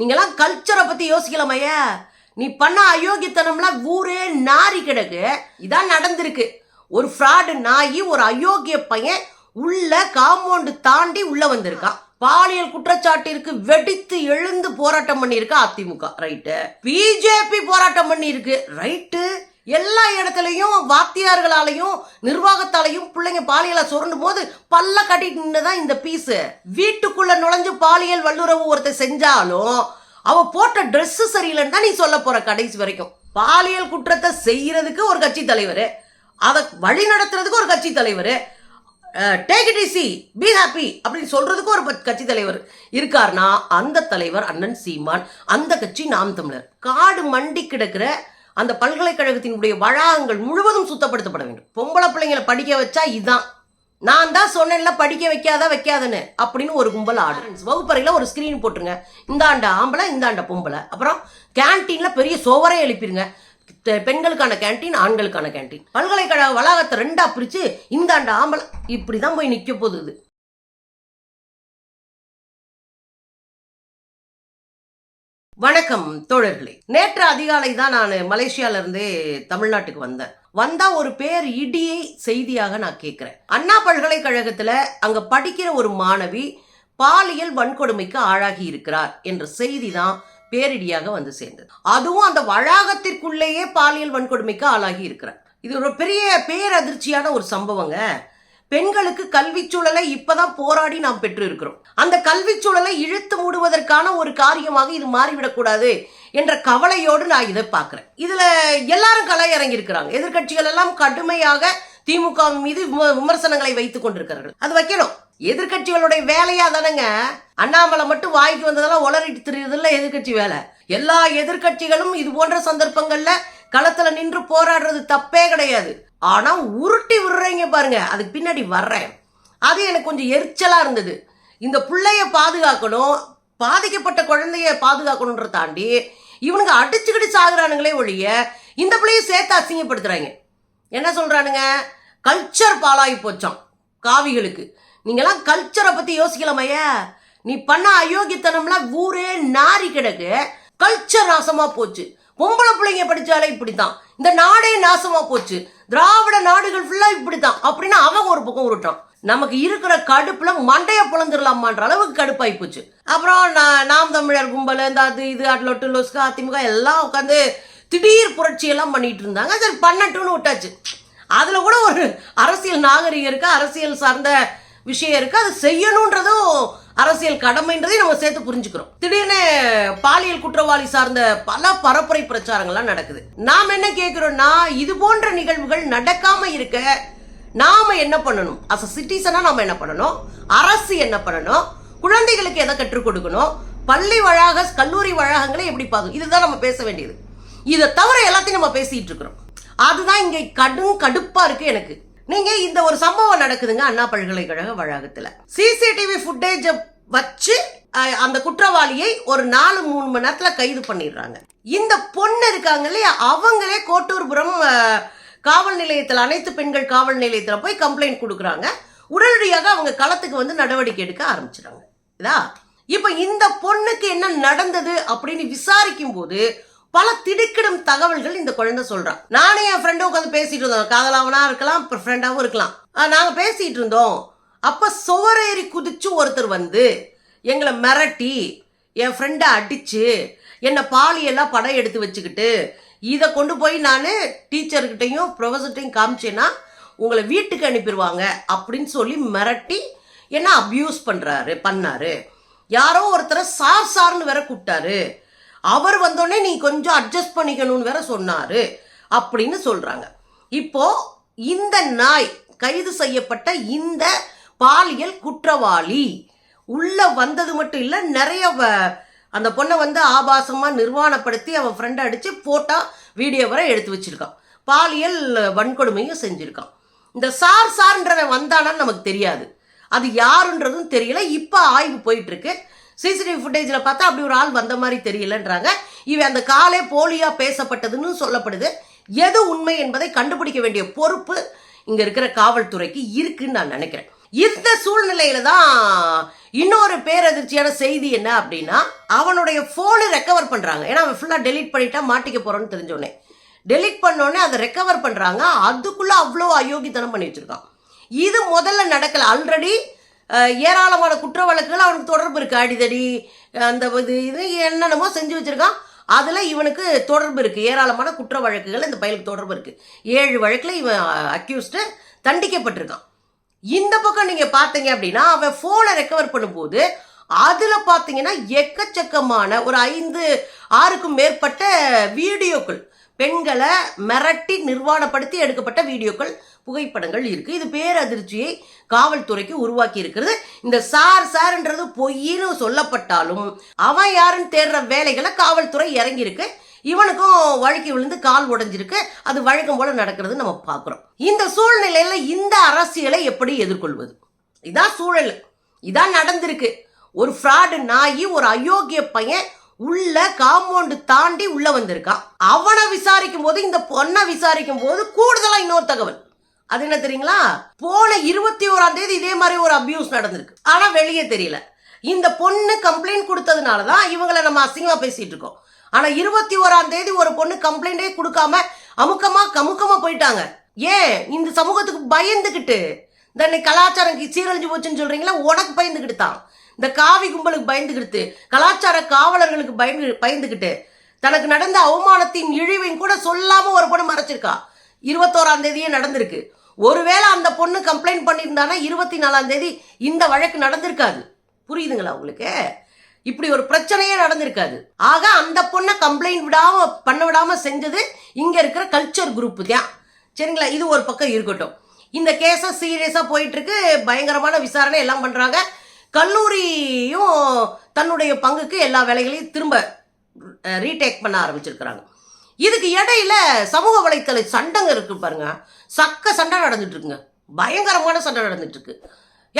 நீங்கெல்லாம் கல்ச்சரை பத்தி யோசிக்கலாமையா நீ பண்ண அயோக்கியத்தனம்லாம் ஊரே நாரி கிடக்கு. இதான் நடந்திருக்கு. ஒரு ஃப்ராடு நாய் ஒரு அயோக்கிய பையன் உள்ள காம்பவுண்டு தாண்டி உள்ள வந்திருக்கான். பாலியல் குற்றச்சாட்டிற்கு வெடித்து எழுந்து போராட்டம் பண்ணியிருக்கு அதிமுக. ரைட்டு பிஜேபி போராட்டம் பண்ணியிருக்கு. ரைட்டு எல்லா இடத்துலையும் வாத்தியார்களாலையும் நிர்வாகத்தாலையும் பிள்ளைங்க பாலியலை சுரண்டும் போது பல்ல கட்டிட்டு தான் இந்த பீஸு வீட்டுக்குள்ள நுழைஞ்சு பாலியல் வல்லுறவு ஒருத்தர் செஞ்சாலும் அவ போட்ட ட்ரெஸ்ஸு சரியில்லைன்னு தான் நீ சொல்ல போற கடைசி வரைக்கும். பாலியல் குற்றத்தை செய்யறதுக்கு ஒரு கட்சி தலைவர். அதை வழி நடத்துறதுக்கு ஒரு கட்சி தலைவர். Take it easy be happy அப்படின்னு சொல்றதுக்கு ஒரு கட்சி தலைவர் இருக்காருன்னா அந்த தலைவர் அண்ணன் சீமான் அந்த கட்சி நாம் தமிழர். காடு மண்டி கிடக்கிற அந்த பல்கலைக்கழகத்தினுடைய வளாகங்கள் முழுவதும் சுத்தப்படுத்தப்பட வேண்டும். பொம்பளை பிள்ளைங்களை படிக்க வச்சா இதுதான் நான் தான் சொன்னேன்ல படிக்க வைக்காத வைக்காதன்னு. அப்படின்னு ஒரு கும்பல் ஆடுறேன் வகுப்பறையில் ஒரு ஸ்கிரீன் போட்டுருங்க. இந்தாண்ட ஆம்பளை இந்தாண்ட பொம்பளை. அப்புறம் கேன்டீனில் பெரிய சோவரே எழுப்பிடுங்க பெண்களுக்கான கேண்டீன் ஆண்களுக்கான கேண்டீன் பல்கலைக்கழக வளாகத்தை ரெண்டா பிரித்து இந்தாண்ட ஆம்பளை இப்படிதான் போய் நிற்க போகுது வணக்கம் தோழர்களே. நேற்று அதிகாலை தான் நான் மலேசியால இருந்து தமிழ்நாட்டுக்கு வந்தேன். வந்தா ஒரு பேர் இடியை செய்தியாக நான் கேட்கிறேன். அண்ணா பல்கலைக்கழகத்துல அங்க படிக்கிற ஒரு மாணவி பாலியல் வன்கொடுமைக்கு ஆளாகி இருக்கிறார் என்ற செய்தி தான் பேரிடியாக வந்து சேர்ந்தது. அதுவும் அந்த வளாகத்திற்குள்ளேயே பாலியல் வன்கொடுமைக்கு ஆளாகி இருக்கிறார். இது ஒரு பெரிய பேரதிர்ச்சியான ஒரு சம்பவங்க. பெண்களுக்கு கல்விச் சூழலை இப்பதான் போராடி நாம் பெற்று இருக்கிறோம் அந்த கல்விச் சூழலை இழுத்து மூடுவதற்கான ஒரு காரியமாக இது மாறிவிடக்கூடாது என்ற கவலையோடு நான் இதை பார்க்கிறேன். இதுல எல்லாரும் கலை இறங்கி இருக்கிறாங்க எல்லாம் கடுமையாக திமுக மீது விமர்சனங்களை வைத்துக் கொண்டிருக்கிறார்கள். அது வைக்கணும். எதிர்க்கட்சிகளுடைய வேலையா தானேங்க. அண்ணாமலை மட்டும் வாய்க்கு வந்ததெல்லாம் உளறிட்டு தெரியுதுல்ல எதிர்க்கட்சி வேலை. எல்லா எதிர்க்கட்சிகளும் இது போன்ற சந்தர்ப்பங்கள்ல களத்துல நின்று போராடுறது தப்பே கிடையாது. ஆனால் உருட்டி விடுறீங்க பாருங்க. அதுக்கு பின்னாடி வர்றேன். அது எனக்கு கொஞ்சம் எரிச்சலாக இருந்தது. இந்த பிள்ளைய பாதுகாக்கணும் பாதிக்கப்பட்ட குழந்தைய பாதுகாக்கணுன்ற தாண்டி இவனுங்க அடிச்சுக்கிட்டு சாகுறானுங்களே ஒழிய இந்த பிள்ளைய சேர்த்து அசிங்கப்படுத்துறாங்க. என்ன சொல்கிறானுங்க கல்ச்சர் பாலாகி போச்சான் காவிகளுக்கு. நீங்களாம் கல்ச்சரை பற்றி யோசிக்கலாமையா நீ பண்ண அயோக்கியத்தனம்லாம் ஊரே நாரி கிடக்கு. கல்ச்சர் நாசமா போச்சு. பொம்பளை பிள்ளைங்க படிச்சாலே இப்படித்தான். இந்த நாடே நாசமா போச்சு. திராவிட நாடுகள் ஃபுல்லா இப்படித்தான். அப்படின்னு அவன் ஒரு பக்கம் உருட்டான் நமக்கு இருக்கிற கடுப்புல மண்டைய புலந்துடலாமான்ற அளவுக்கு கடுப்பாகி போச்சு. அப்புறம் நாம் தமிழர் கும்பல் இந்த அது இது அட்லொட்டு லொஸ்கா அதிமுக எல்லாம் உட்காந்து திடீர் புரட்சியெல்லாம் பண்ணிட்டு இருந்தாங்க. சரி பண்ணட்டும்னு விட்டாச்சு. அதில் கூட ஒரு அரசியல் நாகரிகம் இருக்கு அரசியல் சார்ந்த விஷயம் இருக்கு. அது செய்யணுன்றதும் அரசியல் கடமைன்றதையும் நம்ம சேர்த்து புரிஞ்சுக்கிறோம். திடீர்னு பாலியல் குற்றவாளி சார்ந்த பல பரப்புரை பிரச்சாரங்கள்லாம் நடக்குது. நாம் என்ன கேட்கிறோம்னா இது போன்ற நிகழ்வுகள் நடக்காம இருக்க நாம என்ன பண்ணணும்? அஸ் அ சிட்டிசனா நாம என்ன பண்ணணும்? அரசு என்ன பண்ணணும்? குழந்தைகளுக்கு எதை கற்றுக் கொடுக்கணும்? பள்ளி வளாக கல்லூரி வளாகங்களை எப்படி பார்க்கணும்? இதுதான் நம்ம பேச வேண்டியது. இதை தவிர எல்லாத்தையும் நம்ம பேசிட்டு இருக்கிறோம். அதுதான் இங்க கடும் கடுப்பா இருக்கு எனக்கு. நீங்க இந்த ஒரு சம்பவம் நடக்குதுங்க அண்ணா பல்கலைக்கழக வளாகத்துல. சிசிடிவி ஃபுட்டேஜ் வச்சு அந்த குற்றவாளியை ஒரு நாலு மூணு மணி நேரத்தில் கைது பண்ணிடுறாங்க. இந்த பொண்ணு இருக்காங்க இல்லையா? அவங்களே கோட்டூர்புரம் காவல் நிலையத்தில் அனைத்து பெண்கள் காவல் நிலையத்தில் போய் கம்ப்ளைண்ட் கொடுக்குறாங்க. உடனடியாக அவங்க களத்துக்கு வந்து நடவடிக்கை எடுக்க ஆரம்பிச்சிடுறாங்க. இதா இப்போ இந்த பொண்ணுக்கு என்ன நடந்தது அப்படின்னு விசாரிக்கும் போது பல திடுக்கிடும் தகவல்கள் இந்த குழந்தை சொல்றான் நானே என் ஃப்ரெண்டும் உட்காந்து பேசிட்டு இருந்தோம். காதலாவனா இருக்கலாம் ஃப்ரெண்டாகவும் இருக்கலாம். நாங்கள் நாங்க பேசிட்டு இருந்தோம். அப்போ சுவரேறி குதிச்சு ஒருத்தர் வந்து எங்களை மிரட்டி என் ஃப்ரெண்டை அடித்து என்னை பாலியெல்லாம் படம் எடுத்து வச்சுக்கிட்டு இதை கொண்டு போய் நான் டீச்சர்கிட்டையும் ப்ரொஃபஸர்கிட்டையும் காமிச்சேன்னா உங்களை வீட்டுக்கு அனுப்பிடுவாங்க அப்படின்னு சொல்லி மிரட்டி என்ன அப்யூஸ் பண்ணுறாரு பண்ணாரு. யாரோ ஒருத்தரை சார் சார்னு வேற கூப்பிட்டாரு. அவர் வந்தோடனே நீ கொஞ்சம் அட்ஜஸ்ட் பண்ணிக்கணும்னு வேற சொன்னார் அப்படின்னு சொல்கிறாங்க இப்போ இந்த நாய் கைது செய்யப்பட்ட இந்த பாலியல் குற்றவாளி. உள்ள வந்தது மட்டும் இல்லை நிறைய வ- அந்த பொண்ணை வந்து ஆபாசமாக நிர்வாணப்படுத்தி அவன் ஃப்ரெண்டை அடிச்சு ஃபோட்டோ வீடியோ வரை எடுத்து வச்சிருக்கான். பாலியல் வன்கொடுமையும் செஞ்சுருக்கான். இந்த சார் சார்ன்றவன் வந்தானான்னு நமக்கு தெரியாது. அது யாருன்றதும் தெரியல. இப்போ ஆய்வு போயிட்டுருக்கு. சிசிடிவி ஃபுட்டேஜில் பார்த்தா அப்படி ஒரு ஆள் வந்த மாதிரி தெரியலன்றாங்க. இவன் அந்த காலே போலியாக பேசப்பட்டதுன்னு சொல்லப்படுது. எது உண்மை என்பதை கண்டுபிடிக்க வேண்டிய பொறுப்பு இங்கே இருக்கிற காவல்துறைக்கு இருக்குன்னு நான் நினைக்கிறேன். இந்த சூழ்நிலையில தான் இன்னொரு பேரதிர்ச்சியான செய்தி என்ன அப்படின்னா அவனுடைய போனு ரெக்கவர் பண்றாங்க. ஏன்னா அவன் ஃபுல்லா டெலிட் பண்ணிட்டா மாட்டிக்க போகிறோன்னு தெரிஞ்சோடனே டெலிட் பண்ணோடனே அதை ரெக்கவர் பண்றாங்க. அதுக்குள்ள அவ்வளோ அயோக்கியத்தனம் பண்ணி வச்சிருக்கான். இது முதல்ல நடக்கல. ஆல்ரெடி ஏராளமான குற்ற வழக்குகள் அவனுக்கு தொடர்பு இருக்கு. அடிதடி அந்த இது இது என்னென்னமோ செஞ்சு வச்சிருக்கான். அதில் இவனுக்கு தொடர்பு இருக்குது ஏராளமான குற்ற வழக்குகள் இந்த பயலுக்கு தொடர்பு இருக்குது ஏழு வழக்கில் இவன் அக்யூஸ்டு தண்டிக்கப்பட்டிருக்கான். இந்த பக்கம் நீங்க பார்த்தீங்க அப்படின்னா அவன் போனை ரெக்கவர் பண்ணும்போது அதுல பார்த்தீங்கன்னா எக்கச்சக்கமான ஒரு ஐந்து ஆறுக்கும் மேற்பட்ட வீடியோக்கள். பெண்களை மிரட்டி நிர்வாணப்படுத்தி எடுக்கப்பட்ட வீடியோக்கள் புகைப்படங்கள் இருக்கு. இது பேரதிர்ச்சியை காவல்துறைக்கு உருவாக்கி இருக்கிறது. இந்த சார் சார்ன்றது பொய்னு சொல்லப்பட்டாலும் அவன் யாருன்னு தேடுற வேலைகளை காவல்துறை இறங்கியிருக்கு. இவனுக்கும் வழுக்கி விழுந்து கால் உடைஞ்சிருக்கு. அது வழக்கம் போல நடக்கிறது நம்ம பார்க்குறோம். இந்த சூழ்நிலையில இந்த அரசியலை எப்படி எதிர்கொள்வது? இதான் சூழல். இதான் நடந்திருக்கு. ஒரு ஃப்ராடு நாயி ஒரு அயோக்கிய பையன் உள்ள காம்பவுண்டு தாண்டி உள்ள வந்திருக்கான். அவனை விசாரிக்கும் போது இந்த பொண்ணை விசாரிக்கும் போது கூடுதலா இன்னொரு தகவல். அது என்ன தெரியுங்களா? போன இருபத்தி ஓராம் தேதி இதே மாதிரி ஒரு அபியூஸ் நடந்திருக்கு. ஆனா வெளியே தெரியல. இந்த பொண்ணு கம்ப்ளைண்ட் கொடுத்ததுனால தான் இவங்களை நம்ம அசிங்கமா பேசிட்டு இருக்கோம். ஆனா இருபத்தி ஓராம் தேதி ஒரு பொண்ணு கம்ப்ளைண்டே கொடுக்காம அமுக்கமா கமுக்கமா போயிட்டாங்க. ஏன்? இந்த சமூகத்துக்கு பயந்துகிட்டு. இந்த இன்னைக்கு கலாச்சாரம் சீரழிஞ்சு போச்சுன்னு சொல்றீங்களா? உனக்கு பயந்துகிட்டு தான். இந்த காவி கும்பலுக்கு பயந்துகிட்டு கலாச்சார காவலர்களுக்கு பயந்து பயந்துகிட்டு தனக்கு நடந்த அவமானத்தின் இழிவையும் கூட சொல்லாம ஒரு பொண்ணு மறைச்சிருக்கா. இருபத்தோராம் தேதியே நடந்திருக்கு. ஒருவேளை அந்த பொண்ணு கம்ப்ளைண்ட் பண்ணியிருந்தானா இருபத்தி நாலாம் தேதி இந்த வழக்கு நடந்திருக்காது. புரியுதுங்களா உங்களுக்கு? இப்படி ஒரு பிரச்சனையே நடந்திருக்காது. ஆக அந்த பொண்ணை கம்ப்ளைண்ட் விடாம பண்ண விடாம செஞ்சது இங்க இருக்கிற கல்ச்சர் குரூப் தான். சரிங்களா? இது ஒரு பக்கம் இருக்கட்டும். இந்த கேஸை சீரியஸா போயிட்டு இருக்கு பயங்கரமான விசாரணை எல்லாம் பண்றாங்க. கல்லூரியும் தன்னுடைய பங்குக்கு எல்லா வேலைகளையும் திரும்ப ரீடேக் பண்ண ஆரம்பிச்சிருக்கிறாங்க. இதுக்கு இடையில சமூக வலைத்தள சண்டைங்க இருக்கு பாருங்க. சக்க சண்டை நடந்துட்டு இருக்குங்க. பயங்கரமான சண்டை நடந்துட்டு இருக்கு.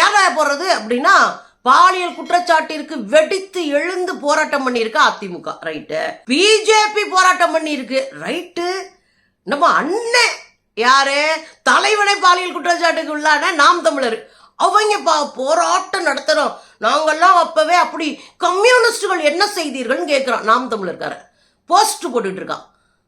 யாரா போடுறது அப்படின்னா பாலியல் குற்றச்சாட்டிற்கு வெடித்து எழுந்து போராட்டம் பண்ணியிருக்கு அதிமுக. ரைட்டு பிஜேபி போராட்டம் பண்ணியிருக்கு. ரைட்டு நம்ம அண்ணன் யாரு? தலைவனை பாலியல் குற்றச்சாட்டுக்கு உள்ளான நாம் தமிழர். அவங்க பா போராட்டம் நடத்துறோம் நாங்கள்லாம் அப்பவே அப்படி கம்யூனிஸ்டுகள் என்ன செய்தீர்கள்னு கேட்குறோம் நாம் தமிழர்காரன். போஸ்ட் போட்டுட்டு இருக்கான்.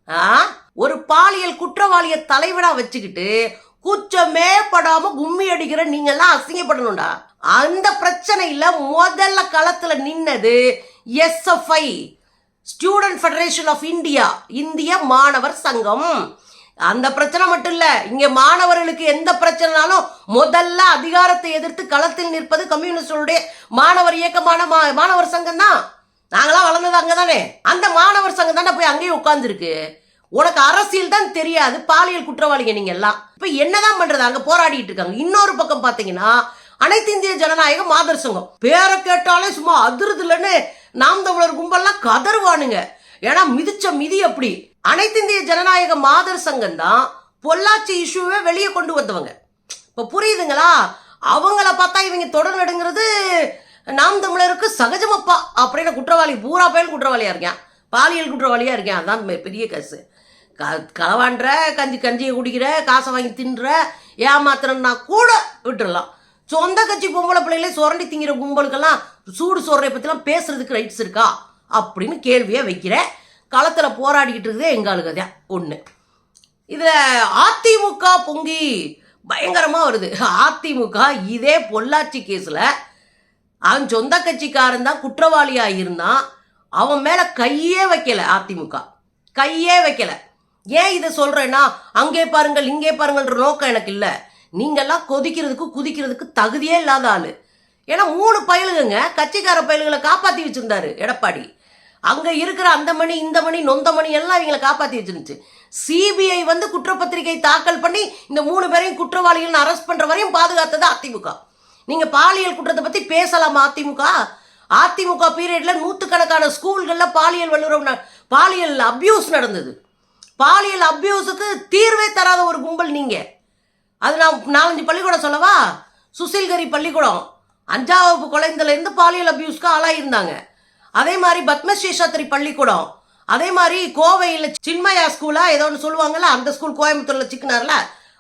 ஆ? ஒரு பாலியல் குற்றவாளிய தலைவனா வச்சுக்கிட்டு குச்சமே படாம கும்மி அடிக்கிற நீங்க எல்லாம் அசிங்கப்படணும்டா. அந்த பிரச்சனையில முதல்ல களத்துல நின்னது SFI student federation of India இந்திய மாணவர் சங்கம். அந்த பிரச்சனை மட்டும் இல்ல இங்க மாணவர்களுக்கு எந்த பிரச்சனைனாலும் முதல்ல அதிகாரத்தை எதிர்த்து களத்தில் நிற்பது கம்யூனிஸ்டுடைய மாணவர் இயக்கமான மா- மாணவர் சங்கம் தான். நாங்களாம் வளர்ந்தது அங்கதானே. அந்த மாணவர் சங்கம் தானே போய் அங்கேயே உட்கார்ந்துருக்கு. உனக்கு அரசியல் தான் தெரியாது பாலியல் குற்றவாளிங்க நீங்க எல்லாம். இப்ப என்னதான் பண்றது? அங்க போராடிட்டு இருக்காங்க. இன்னொரு பக்கம் பாத்தீங்கன்னா அனைத்து இந்திய ஜனநாயக மாதர் சங்கம். பேரை கேட்டாலே சும்மா அதிருதுலன்னு நாம் தமிழர் கும்பல்லாம் கதறுவானுங்க. ஏன்னா மிதிச்ச மிதி அப்படி. அனைத்து இந்திய ஜனநாயக மாதர் சங்கம் தான் பொள்ளாச்சி இஷ்யூவை வெளியே கொண்டு வந்தவங்க. இப்போ புரியுதுங்களா? அவங்கள பார்த்தா இவங்க தொடர் நடுங்கிறது நாம் தமிழருக்கு சகஜமப்பா. அப்படின்னு குற்றவாளி பூரா பேர் குற்றவாளியா இருக்கேன். பாலியல் குற்றவாளியா இருக்கேன். அதான் பெரிய கேஸு க களவாண்ற கஞ்சி கஞ்சியை குடிக்கிற காசை வாங்கி தின்ற ஏமாத்துறன்னா கூட விட்டுடலாம் சொந்த கட்சி பொம்பளை பிள்ளைகளே சுரண்டி திங்கிற கும்பலுக்கெல்லாம் சூடு சோறை பற்றிலாம் பேசுறதுக்கு ரைட்ஸ் இருக்கா? அப்படின்னு கேள்வியை வைக்கிறேன் களத்தில் போராடிக்கிட்டு இருக்குது எங்களுக்கு தான். ஒன்று இதில் அதிமுக பொங்கி பயங்கரமாக வருது. அதிமுக இதே பொள்ளாச்சி கேஸில் அவன் சொந்த கட்சிக்காரன் தான் குற்றவாளியாக இருந்தான். அவன் மேலே கையே வைக்கல அதிமுக. கையே வைக்கல. ஏன் இதை சொல்கிறேன்னா அங்கே பாருங்கள் இங்கே பாருங்கள்ன்ற நோக்கம் எனக்கு இல்லை. நீங்கள்லாம் கொதிக்கிறதுக்கு குதிக்கிறதுக்கு தகுதியே இல்லாத ஆள். ஏன்னா மூணு பயலுங்க கட்சிக்கார பயலுகளை காப்பாற்றி வச்சுருந்தாரு எடப்பாடி. அங்கே இருக்கிற அந்த மணி இந்த மணி நொந்த மணி எல்லாம் இவங்களை காப்பாற்றி வச்சிருந்துச்சு. சிபிஐ வந்து குற்றப்பத்திரிகை தாக்கல் பண்ணி இந்த மூணு பேரையும் குற்றவாளிகள் அரெஸ்ட் பண்ணுற வரையும் பாதுகாத்தது அதிமுக. நீங்கள் பாலியல் குற்றத்தை பற்றி பேசலாமா அதிமுக? அதிமுக பீரியடில் நூற்றுக்கணக்கான ஸ்கூல்களில் பாலியல் வல்லுறவு பாலியல் அப்யூஸ் நடந்தது. பாலியல் அபியூஸுக்கு தீர்வே தராத ஒரு கும்பல் நீங்கள் அது நான் நாலஞ்சு பள்ளிக்கூடம் சொல்லவா? சுசில்கரி பள்ளிக்கூடம். அஞ்சாம் வகுப்பு குழந்தைல இருந்து பாலியல் அபியூஸ்க்கு ஆளாயிருந்தாங்க. அதே மாதிரி பத்மஸ்ரீஷாத்திரி பள்ளிக்கூடம். அதே மாதிரி கோவையில் சின்மயா ஸ்கூலா ஏதோ ஒன்று சொல்லுவாங்கல்ல அந்த ஸ்கூல் கோயம்புத்தூரில் சிக்கினார்ல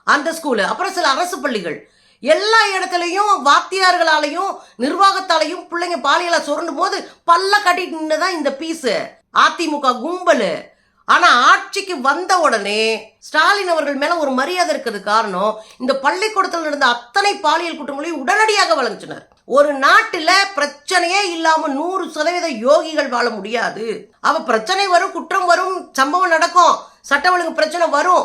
அந்த ஸ்கூலு. அப்புறம் சில அரசு பள்ளிகள். எல்லா இடத்துலையும் வாத்தியார்களாலையும் நிர்வாகத்தாலையும் பிள்ளைங்க பாலியலாக சுரண்டும் போது பல்ல கட்டிட்டு நின்னுதான் இந்த பீஸு. அதிமுக கும்பல். ஆனால் ஆட்சிக்கு வந்த உடனே ஸ்டாலின் அவர்கள் மேலே ஒரு மரியாதை இருக்கிறது காரணம் இந்த பள்ளிக்கூடத்தில் நடந்த அத்தனை பாலியல் குற்றங்களையும் உடனடியாக வழங்கினர். ஒரு நாட்டில் பிரச்சனையே இல்லாமல் நூறு சதவீத யோகிகள் வாழ முடியாது. அவ பிரச்சனை வரும் குற்றம் வரும் சம்பவம் நடக்கும் சட்ட ஒழுங்கு பிரச்சனை வரும்.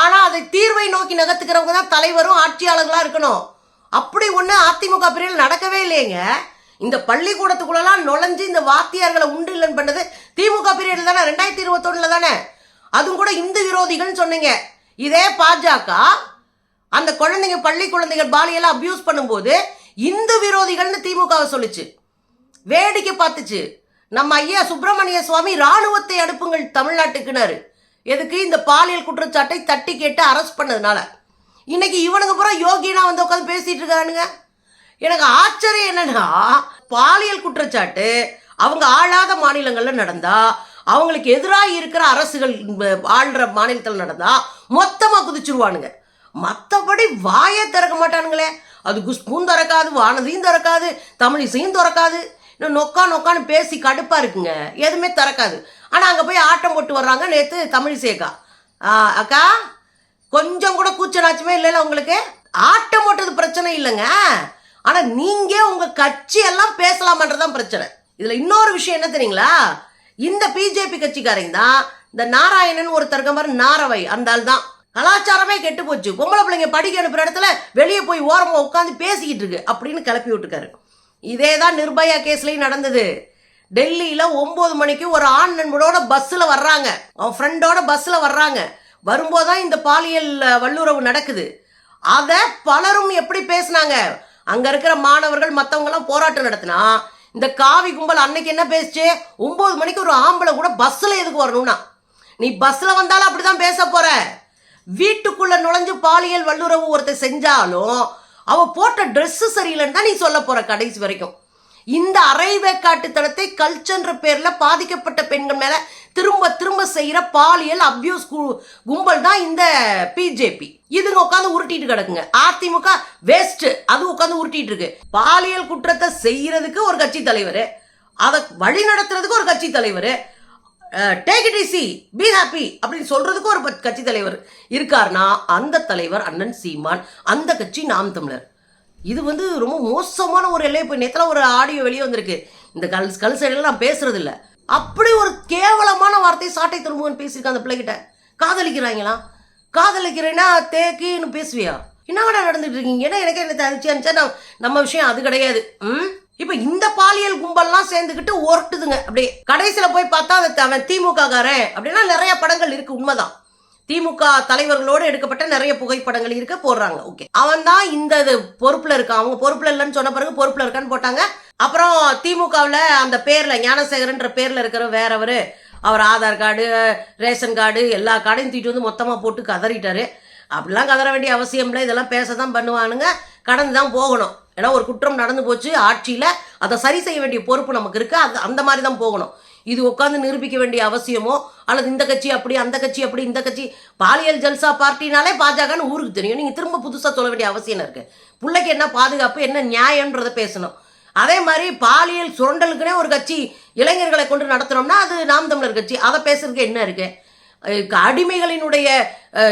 ஆனால் அதை தீர்வை நோக்கி நகர்த்துக்கிறவங்க தான் தலைவரும் ஆட்சியாளர்களாக இருக்கணும். அப்படி ஒன்று அதிமுக பிரிவில் நடக்கவே இல்லைங்க இந்த பள்ளிக்கூடத்துக்குள்ளலாம் நுழைஞ்சு இந்த வாத்தியார்களை உண்டு இல்லைன்னு பண்ணது திமுக பீரியட்ல தானே? ரெண்டாயிரத்தி இருபத்தொன்னுல தானே? அதுவும் கூட இந்து விரோதிகள்னு சொன்னீங்க. இதே பாஜக அந்த குழந்தைங்க பள்ளி குழந்தைகள் பாலியெல்லாம் அபியூஸ் பண்ணும்போது இந்து விரோதிகள்னு திமுகவை சொல்லுச்சு. வேடிக்கை பார்த்துச்சு. நம்ம ஐயா சுப்பிரமணிய சுவாமி ராணுவத்தை அனுப்புங்கள் தமிழ்நாட்டுக்குனாரு. எதுக்கு இந்த பாலியல் குற்றச்சாட்டை தட்டி கேட்டு அரெஸ்ட் பண்ணதுனால. இன்னைக்கு இவனுக்கு பூரா யோகினா வந்து உட்காந்து பேசிட்டு இருக்கானுங்க. எனக்கு ஆச்சரியம் என்னன்னா பாலியல் குற்றச்சாட்டு அவங்க ஆளாத மாநிலங்களில் நடந்தா அவங்களுக்கு எதிராக இருக்கிற அரசுகள் ப- ஆள்ற மாநிலத்தில் நடந்தா மொத்தமாக குதிச்சிருவானுங்க. மற்றபடி வாயே திறக்க மாட்டானுங்களே. அது குஷ்பும் திறக்காது வானதியும் திறக்காது தமிழிசையும் திறக்காது. இன்னும் நொக்கா நொக்கான்னு பேசி கடுப்பாக இருக்குங்க. எதுவுமே திறக்காது. ஆனால் அங்கே போய் ஆட்டம் போட்டு வர்றாங்க நேற்று தமிழிசைக்கா ஆ, அக்கா கொஞ்சம் கூட கூச்சநாச்சமே இல்லைல்ல உங்களுக்கு? ஆட்டம் போட்டது பிரச்சனை இல்லைங்க. ஆனா நீங்க உங்க கட்சி எல்லாம் பேசலாமன்றதான் பிரச்சனை. இதுல இன்னொரு விஷயம் என்ன தெரியுங்களா? இந்த பிஜேபி கட்சிக்காரங்க தான் இந்த நாராயணன் ஒருத்தர் இருக்க மாதிரி நாரவை அந்த ஆள் தான். கலாச்சாரமே கெட்டு போச்சு. பொம்பளை பிள்ளைங்க படிக்க அனுப்புற இடத்துல வெளியே போய் ஓரமாக உட்காந்து பேசிக்கிட்டு இருக்கு அப்படின்னு கிளப்பி விட்டுருக்காரு. இதே தான் நிர்பயா கேஸ்லயும் நடந்தது. டெல்லியில ஒன்பது மணிக்கு ஒரு ஆண் நண்பனோட பஸ்ஸில் வர்றாங்க. அவன் ஃப்ரெண்டோட பஸ்ஸில் வர்றாங்க. வரும்போது தான் இந்த பாலியல் வல்லுறவு நடக்குது. அதை பலரும் எப்படி பேசுனாங்க? அங்க இருக்கிற மாணவர்கள் மற்றவங்களாம் போராட்டம் நடத்தினா இந்த காவி கும்பல் அன்னைக்கு என்ன பேசுச்சு? ஒன்பது மணிக்கு ஒரு ஆம்பளை கூட பஸ்ல எதுக்கு வரணும்னா. நீ பஸ்ல வந்தாலும் அப்படிதான் பேச போற. வீட்டுக்குள்ள நுழைஞ்சு பாலியல் வல்லுறவு ஒருத்தர் செஞ்சாலும் அவ போட்ட ட்ரெஸ்ஸு சரியில்லைன்னு தான் நீ சொல்ல போற கடைசி வரைக்கும். இந்த அரைவேக்காட்டுத்தனத்தை கல்ச்சர்ன்ற பேர்ல பாதிக்கப்பட்ட பெண்கள் மேலே திரும்ப திரும்ப செய்யற பாலியல் அப்யூஸ் கும்பல் தான் இந்த பிஜேபி இதுங்க உட்காந்து உருட்டிட்டு கிடக்குங்க. அதிமுக வேஸ்ட் அது உட்காந்து உருட்டிட்டு இருக்கு. பாலியல் குற்றத்தை செய்யறதுக்கு ஒரு கட்சி தலைவர். அதை வழி நடத்துறதுக்கு ஒரு கட்சி தலைவர். Take it easy be happy அப்படின்னு சொல்றதுக்கு ஒரு கட்சி தலைவர் இருக்காருன்னா அந்த தலைவர் அண்ணன் சீமான் அந்த கட்சி நாம் தமிழர். இது வந்து ரொம்ப மோசமான ஒரு எல்லை போய் நேத்துல ஒரு ஆடியோ வெளியே வந்திருக்கு. இந்த கல் கல் சைடில் நான் பேசுறது இல்ல. அப்படி ஒரு கேவலமான வார்த்தை சாட்டை திரும்புவன் பேசியிருக்கான் அந்த பிள்ளைகிட்ட. காதலிக்கிறாங்களா? காதலிக்கிறேன்னா தேக்கின்னு பேசுவியா? என்னங்கடா நடந்துட்டு இருக்கீங்க ஏன்னா எனக்கு என்ன தனிச்சு அனுப்பிச்சா நம்ம- விஷயம் அது கிடையாது. ம்? இப்போ இந்த பாலியல் கும்பல்லாம் சேர்ந்துக்கிட்டு ஒரட்டுதுங்க. அப்படியே கடைசியில் போய் பார்த்தா அவன் அவன் திமுக காரன் அப்படின்னா நிறைய படங்கள் இருக்கு உண்மைதான். திமுக தலைவர்களோடு எடுக்கப்பட்ட நிறைய புகைப்படங்கள் இருக்க போடுறாங்க. ஓகே அவன் தான் இந்த இது பொறுப்புல இருக்கான். அவங்க பொறுப்புல இல்லைன்னு சொன்ன பிறகு பொறுப்புல இருக்கான்னு போட்டாங்க. அப்புறம் திமுகவில் அந்த பேர்ல ஞானசேகரன்ற பேர்ல இருக்கிற வேறவர். அவர் ஆதார் கார்டு ரேஷன் கார்டு எல்லா கார்டையும் தூக்கிட்டு வந்து மொத்தமாக போட்டு கதறிட்டாரு. அப்படிலாம் கதற வேண்டிய அவசியம் இல்லை. இதெல்லாம் பேச தான் பண்ணுவானுங்க. கடந்து தான் போகணும். ஏன்னா ஒரு குற்றம் நடந்து போச்சு. ஆட்சியில் அதை சரி செய்ய வேண்டிய பொறுப்பு நமக்கு இருக்குது அது அந்த மாதிரி தான் போகணும். இது உட்காந்து நிரூபிக்க வேண்டிய அவசியமோ? அல்லது இந்த கட்சி அப்படி அந்த கட்சி அப்படி இந்த கட்சி? பாலியல் ஜல்சா பார்ட்டினாலே பாஜகன்னு ஊருக்கு தெரியும். நீங்கள் திரும்ப புதுசாக சொல்ல வேண்டிய அவசியம் இருக்குது இருக்கு. பிள்ளைக்கு என்ன பாதுகாப்பு என்ன நியாயன்றதை பேசணும். அதே மாதிரி பாலியல் சுரண்டலுக்குனே ஒரு கட்சி இளைஞர்களை கொண்டு நடத்தினோம்னா அது நாம் தமிழர் கட்சி. அதை பேசுறதுக்கு என்ன இருக்கு? அடிமைகளினுடைய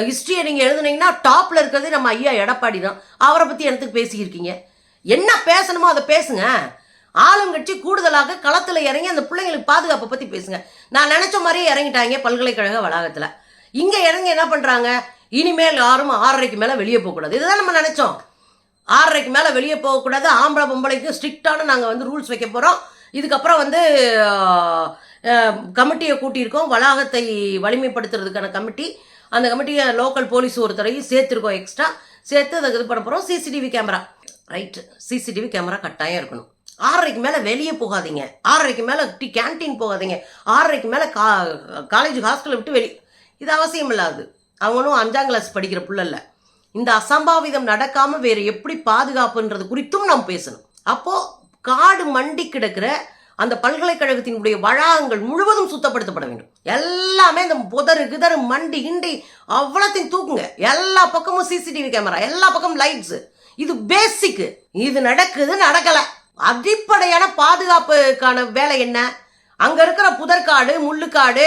ஹிஸ்டரியை நீங்கள் எழுதுனீங்கன்னா டாப்ல இருக்கிறது நம்ம ஐயா எடப்பாடி தான். அவரை பற்றி எனக்கு பேசியிருக்கீங்க? என்ன பேசணுமோ அதை பேசுங்க. ஆளுங்கட்சி கூடுதலாக களத்தில் இறங்கி அந்த பிள்ளைங்களுக்கு பாதுகாப்பை பற்றி பேசுங்க. நான் நினச்ச மாதிரியே இறங்கிட்டாங்க பல்கலைக்கழக வளாகத்தில். இங்கே இறங்கி என்ன பண்ணுறாங்க இனிமேல் யாரும் ஆறரைக்கு மேலே வெளியே போகக்கூடாது இதுதான் நம்ம நினச்சோம். ஆறரைக்கு மேலே வெளியே போகக்கூடாது ஆம்பளை பொம்பளைக்கு ஸ்ட்ரிக்டான நாங்கள் வந்து ரூல்ஸ் வைக்க போகிறோம் இதுக்கப்புறம் வந்து கமிட்டியை கூட்டியிருக்கோம். வளாகத்தை வலிமைப்படுத்துறதுக்கான கமிட்டி. அந்த கமிட்டியை லோக்கல் போலீஸ் ஒருத்தரையும் சேர்த்துருக்கோம் எக்ஸ்ட்ரா. சேர்த்து அதை இது பண்ண போகிறோம் CCTV camera. Right. CCTV camera கட்டாயம் இருக்கணும். ஆறரைக்கு மேலே வெளியே போகாதீங்க. ஆறரைக்கு மேலே டி கேன்டீன் போகாதீங்க. ஆறரைக்கு மேலே கா காலேஜ் ஹாஸ்டலை விட்டு வெளியே இது அவசியம் இல்லாது அவனும் அஞ்சாம் கிளாஸ் படிக்கிற புள்ள இந்த அசம்பாவிதம் நடக்காமல் வேறு எப்படி பாதுகாப்புன்றது குறித்தும் நாம் பேசணும். அப்போது காடு மண்டி கிடக்கிற அந்த பல்கலைக்கழகத்தினுடைய வளாகங்கள் முழுவதும் சுத்தப்படுத்தப்பட வேண்டும். எல்லாமே இந்த புதரு கிதறு மண்டி கிண்டி அவ்வளோத்தையும் தூக்குங்க. எல்லா பக்கமும் சிசிடிவி கேமரா எல்லா பக்கமும் லைட்ஸு இது பேசிக்கு இது நடக்குது நடக்கலை. அடிப்படையான பாதுகாப்புக்கான வேலை என்ன? அங்க இருக்கிற புதற்காடு முள்ளுக்காடு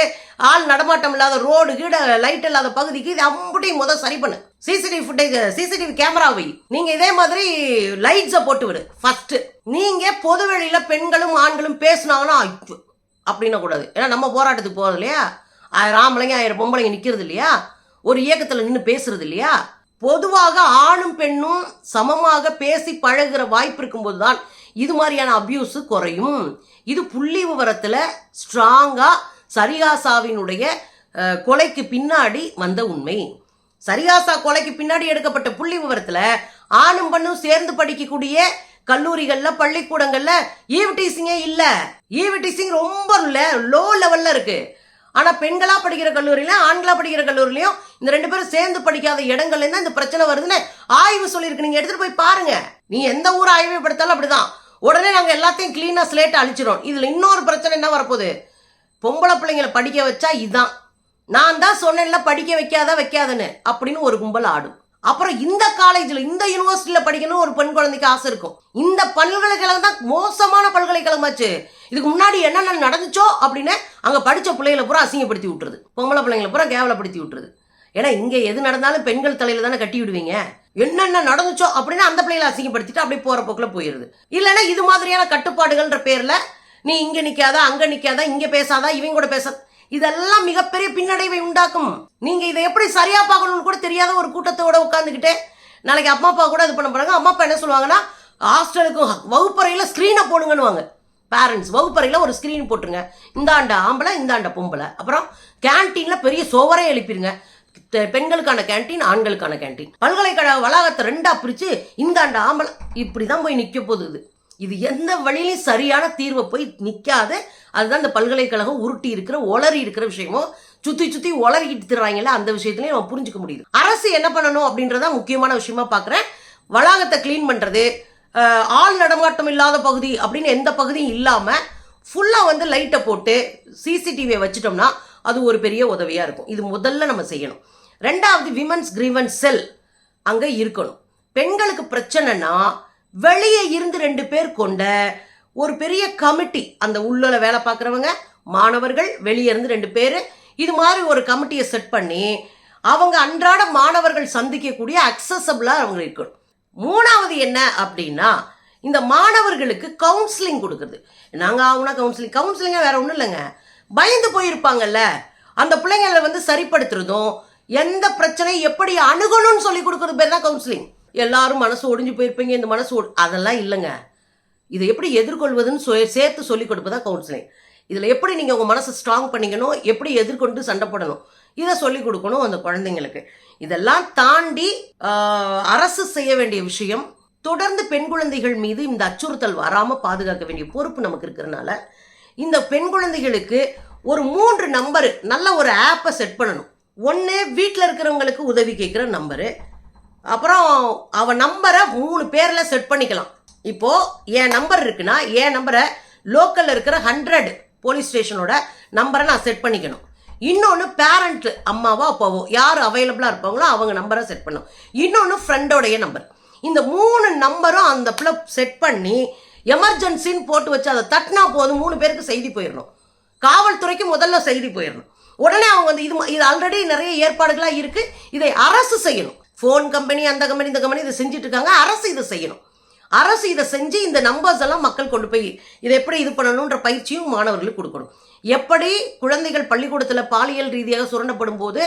ஆள் நடமாட்டம் இல்லாத ரோடு கீட லைட் இல்லாத பகுதிக்கு இது அம்புட்டையும் முதல் சரி பண்ணு. சிசிடிவி ஃபுட்டேஜ் சிசிடிவி கேமரா வை நீங்க இதே மாதிரி லைட்ஸை போட்டு விடு. ஃபர்ஸ்ட் நீங்க பொது பெண்களும் ஆண்களும் பேசினாங்கன்னா அப்படின்னா கூடாது. ஏன்னா நம்ம போராட்டத்துக்கு போறது இல்லையா? ஆயிரம் ஆம்பளைங்க ஆயிரம் பொம்பளைங்க நிற்கிறது இல்லையா? ஒரு இயக்கத்தில் நின்று பேசுறது இல்லையா? பொதுவாக ஆணும் பெண்ணும் சமமாக பேசி பழகுற வாய்ப்பு இருக்கும்போது தான் இது மாதிரியான அப்யூஸு குறையும். இது புள்ளி விவரத்தில் ஸ்ட்ராங்காக சரிகாசாவினுடைய கொலைக்கு பின்னாடி வந்த உண்மை. சரிகாசா கொலைக்கு பின்னாடி எடுக்கப்பட்ட புள்ளி விவரத்தில் ஆணும் பண்ணும் சேர்ந்து படிக்கக்கூடிய கல்லூரிகளில் பள்ளிக்கூடங்களில் ஈவிடீசிங்கே இல்லை. இல்ல ரொம்ப லோ லெவலில் இருக்குது ஆனா பெண்களா படிக்கிற கல்லூரியில ஆண்களா படிக்கிற கல்லூரிலையும் இந்த ரெண்டு பேரும் சேர்ந்து படிக்காத இடங்கள்ல இந்த பிரச்சனை வருதுன்னு ஆய்வு சொல்லியிருக்கு. நீங்க எடுத்துட்டு போய் பாருங்க. நீ எந்த ஊர் ஆய்வு படுத்தாலும் அப்படிதான். உடனே நாங்க எல்லாத்தையும் கிளீனா ஸ்லேட்டை அழிச்சிடும் இதுல இன்னொரு பிரச்சனை என்ன வரப்போகுது? பொம்பளை பிள்ளைங்களை படிக்க வச்சா இதான். நான் தான் சொன்னேன்ல படிக்க வைக்காத வைக்காதன்னு அப்படின்னு ஒரு கும்பல் ஆடும். அப்புறம் இந்த காலேஜ்ல இந்த யூனிவர்சிட்டியில் படிக்கணும் ஒரு பெண் குழந்தைக்கு ஆசை இருக்கும். இந்த பல்கலைக்கழகம் தான் மோசமான பல்கலைக்கழகமாச்சு இதுக்கு முன்னாடி என்னென்ன நடந்துச்சோ அப்படின்னு அங்க படிச்ச பிள்ளைகளை பூரா அசிங்கப்படுத்தி விட்டுருது. பொம்பளை பிள்ளைங்களை பூரா கேவலப்படுத்தி விட்டுருது. ஏன்னா இங்க எது நடந்தாலும் பெண்கள் தலையில தானே கட்டி விடுவீங்க. என்னென்ன நடந்துச்சோ அப்படின்னு அந்த பிள்ளைகளை அசிங்கப்படுத்திட்டு அப்படியே போற போக்குல போயிடுது இல்லைன்னா இது மாதிரியான கட்டுப்பாடுகள்ன்ற பேர்ல நீ இங்க நிக்காத அங்க நிக்காத இங்க பேசாத இவங்க கூட பேச இதெல்லாம் மிகப்பெரிய பின்னடைவை உண்டாக்கும். நீங்க இதை எப்படி சரியா பார்க்கணும்னு கூட தெரியாத ஒரு கூட்டத்தோட உட்காந்துக்கிட்டு நாளைக்கு அம்மா அப்பா கூட இது பண்ண போறாங்க அம்மா அப்பா என்ன சொல்லுவாங்கன்னா ஹாஸ்டலுக்கும் வகுப்பறையில ஸ்க்ரீனை போடுங்கன்னுவாங்க. பேரண்ட்ஸ் வகுப்பறையில் ஒரு ஸ்க்ரீன் போட்டுருங்க. இந்தாண்ட ஆம்பளை இந்தாண்ட பொம்பளை. அப்புறம் கேன்டீனில் பெரிய சோவரே எழுப்பிடுங்க பெண்களுக்கான கேண்டீன் ஆண்களுக்கான கேண்டீன் பல்கலைக்கழக வளாகத்தை ரெண்டாக பிரித்து இந்தாண்ட ஆம்பளை இப்படி தான் போய் நிற்க போகுது இது. எந்த வழியிலையும் சரியான தீர்வை போய் நிற்காத அதுதான் இந்த பல்கலைக்கழகம் உருட்டி இருக்கிற ஒளரி இருக்கிற விஷயமும் சுத்தி சுத்தி ஒளறிக்கிட்டு திடுறாங்கல்ல அந்த விஷயத்துலயும் நம்ம புரிஞ்சுக்க முடியுது. அரசு என்ன பண்ணணும் அப்படின்றத முக்கியமான விஷயமா பாக்குறேன். வளாகத்தை க்ளீன் பண்றது ஆள் நடமாட்டம் இல்லாத பகுதி அப்படின்னு எந்த பகுதியும் இல்லாம ஃபுல்லா வந்து லைட்டை போட்டு சிசிடிவியை வச்சுட்டோம்னா அது ஒரு பெரிய உதவியா இருக்கும். இது முதல்ல நம்ம செய்யணும். ரெண்டாவது விமன்ஸ் கிரீவன்ஸ் செல் அங்க இருக்கணும். பெண்களுக்கு பிரச்சனைனா வெளியே இருந்து ரெண்டு பேர் கொண்ட ஒரு பெரிய கமிட்டி அந்த உள்ள வேலை பார்க்குறவங்க மாணவர்கள் வெளியே இருந்து ரெண்டு பேர் இது மாதிரி ஒரு கமிட்டியை செட் பண்ணி அவங்க அன்றாட மாணவர்கள் சந்திக்கக்கூடிய அக்சசபிளாக அவங்க இருக்கணும். மூணாவது என்ன அப்படின்னா இந்த மாணவர்களுக்கு கவுன்சிலிங் கொடுக்குறது. நாங்கள் ஆகுனா கவுன்சிலிங் கவுன்சிலிங்காக வேற ஒன்றும் இல்லைங்க. பயந்து போயிருப்பாங்கல்ல அந்த பிள்ளைங்களை வந்து சரிப்படுத்துறதும் எந்த பிரச்சனையும் எப்படி அணுகணும்னு சொல்லி கொடுக்குறது பேர் தான் கவுன்சிலிங் எல்லாரும் மனசு ஒடிஞ்சு போயிருப்பீங்க இந்த மனசு அதெல்லாம் இல்லைங்க. இதை எப்படி எதிர்கொள்வதுன்னு சொ- சேர்த்து சொல்லிக் கொடுப்பதா கவுன்சிலிங் இதில் எப்படி நீங்கள் உங்கள் மனசை ஸ்ட்ராங் பண்ணிக்கணும் எப்படி எதிர்கொண்டு சண்டை போடணும் இதை சொல்லிக் கொடுக்கணும் அந்த குழந்தைங்களுக்கு. இதெல்லாம் தாண்டி அரசு செய்ய வேண்டிய விஷயம் தொடர்ந்து பெண் குழந்தைகள் மீது இந்த அச்சுறுத்தல் வராமல் பாதுகாக்க வேண்டிய பொறுப்பு நமக்கு இருக்கிறனால இந்த பெண் குழந்தைகளுக்கு ஒரு மூன்று நம்பரு நல்ல ஒரு ஆப்பை செட் பண்ணணும். ஒன்று வீட்டில் இருக்கிறவங்களுக்கு உதவி கேட்குற நம்பரு அப்புறம் அவன் நம்பரை மூணு பேரில் செட் பண்ணிக்கலாம். இப்போது என் நம்பர் இருக்குன்னா என் நம்பரை லோக்கலில் இருக்கிற ஹண்ட்ரட் போலீஸ் ஸ்டேஷனோட நம்பரை நான் செட் பண்ணிக்கணும். இன்னொன்று பேரண்ட் அம்மாவோ அப்பாவோ யார் அவைலபிளாக இருப்பாங்களோ அவங்க நம்பரை செட் பண்ணும் இன்னொன்று ஃப்ரெண்டோடைய நம்பர் இந்த மூணு நம்பரும் அந்த பிள்ளை செட் பண்ணி எமர்ஜென்சின்னு போட்டு வச்சு அதை தட்டினா போதும். மூணு பேருக்கு செய்தி போயிடணும். காவல்துறைக்கு முதல்ல செய்தி போயிடணும். உடனே அவங்க வந்து இது இது ஆல்ரெடி நிறைய ஏற்பாடுகளாக இருக்குது இதை அரசு செய்யணும். ஃபோன் கம்பெனி அந்த கம்பெனி இந்த கம்பெனி இதை செஞ்சுட்டு இருக்காங்க அரசு இதை செய்யணும். அரசு இதை செஞ்சு இந்த நம்பர்ஸ் எல்லாம் மக்கள் கொண்டு போய் இதை எப்படி இது பண்ணணுன்ற பயிற்சியும் மாணவர்களுக்கு கொடுக்கணும். எப்படி குழந்தைகள் பள்ளிக்கூடத்தில் பாலியல் ரீதியாக சுரண்டப்படும் போது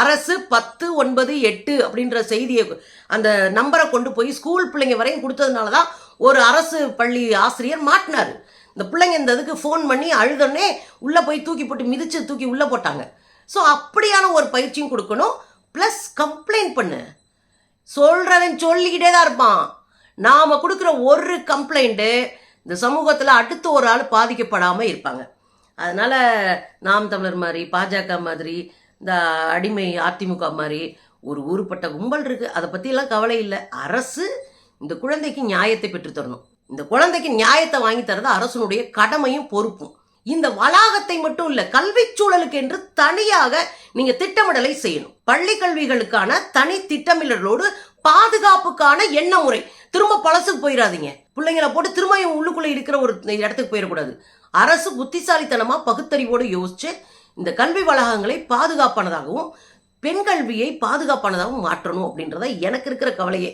அரசு பத்து ஒன்பது எட்டு அப்படின்ற செய்தியை அந்த நம்பரை கொண்டு போய் ஸ்கூல் பிள்ளைங்க வரையும் கொடுத்ததுனால தான் ஒரு அரசு பள்ளி ஆசிரியர் மாட்டினார். இந்த பிள்ளைங்க இந்த இதுக்கு ஃபோன் பண்ணி அழுதோடனே உள்ளே போய் தூக்கி போட்டு மிதிச்சு தூக்கி உள்ளே போட்டாங்க. ஸோ அப்படியான ஒரு பயிற்சியும் கொடுக்கணும். ப்ளஸ் கம்ப்ளைண்ட் பண்ணு. சொல்கிறவன் சொல்லிக்கிட்டே தான் இருப்பான். நாம் கொடுக்குற ஒரு கம்ப்ளைண்ட்டு இந்த சமூகத்தில் அடுத்த ஒரு ஆள் பாதிக்கப்படாமல் இருப்பாங்க. அதனால் நாம் தமிழர் மாதிரி பாஜக மாதிரி இந்த அடிமை அதிமுக மாதிரி ஒரு ஊருப்பட்ட கும்பல் இருக்குது அதை பற்றியெல்லாம் கவலை இல்லை. அரசு இந்த குழந்தைக்கு நியாயத்தை பெற்றுத் தரணும். இந்த குழந்தைக்கு நியாயத்தை வாங்கி தரது அரசனுடைய கடமையும் பொறுப்பும். இந்த வளாகத்தை மட்டும் இல்ல கல்வி சூழலுக்கு என்று தனியாக நீங்க திட்டமிடலை செய்யணும். பள்ளி கல்விகளுக்கான தனி திட்டமிடலோடு பாதுகாப்புக்கான எண்ண முறை. திரும்ப பழசுக்கு போயிடாதீங்க பிள்ளைங்களை போட்டு திரும்ப இவன் உள்ளுக்குள்ள இருக்கிற ஒரு இடத்துக்கு போயிடக்கூடாது அரசு புத்திசாலித்தனமா பகுத்தறிவோடு யோசிச்சு இந்த கல்வி வளாகங்களை பாதுகாப்பானதாகவும் பெண் கல்வியை பாதுகாப்பானதாகவும் மாற்றணும் அப்படின்றத எனக்கு இருக்கிற கவலையே.